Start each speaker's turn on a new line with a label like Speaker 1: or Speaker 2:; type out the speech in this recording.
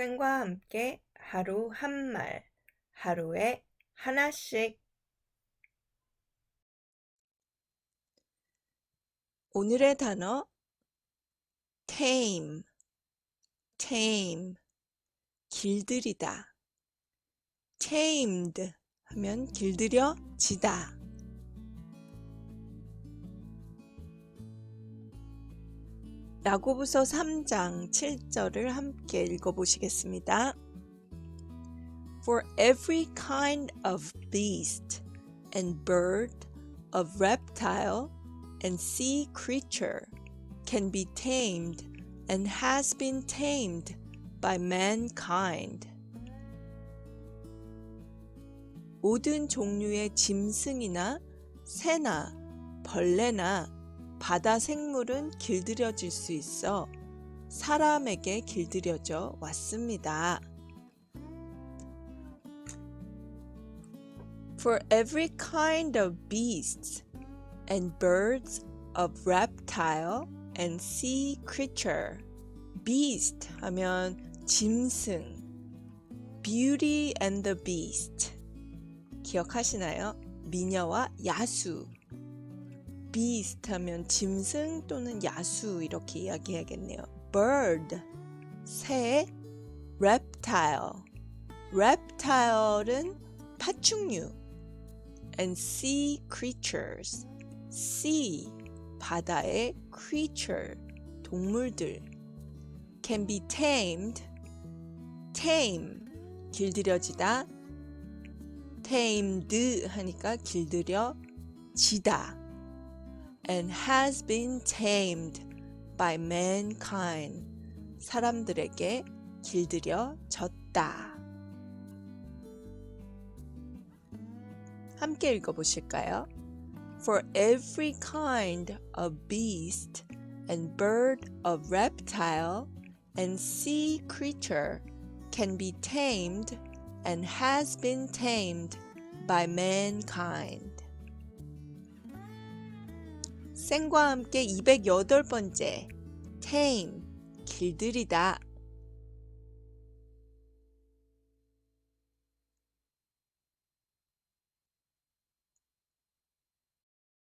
Speaker 1: 쌤과 함께 하루 한 말, 하루에 하나씩. 오늘의 단어 tame, tame, 길들이다. tamed 하면 길들여지다. 야고보서 3장 7절을 함께 읽어보시겠습니다. For every kind of beast and bird, of reptile and sea creature can be tamed and has been tamed by mankind. 모든 종류의 짐승이나 새나 벌레나 바다 생물은 길들여질 수 있어 사람에게 길들여져 왔습니다. For every kind of beasts and birds of reptile and sea creature. beast 하면 짐승. Beauty and the Beast. 기억하시나요? 미녀와 야수. Beast 하면 짐승 또는 야수 이렇게 이야기해야겠네요. bird 새, reptile reptile은 파충류 and sea creatures sea 바다의 creature 동물들 can be tamed tame 길들여지다 tamed 하니까 길들여지다 and has been tamed by mankind. 사람들에게 길들여졌다. 함께 읽어보실까요? For every kind of beast and bird of reptile and sea creature can be tamed and has been tamed by mankind. 쌩과 함께 208번째 tame 길들이다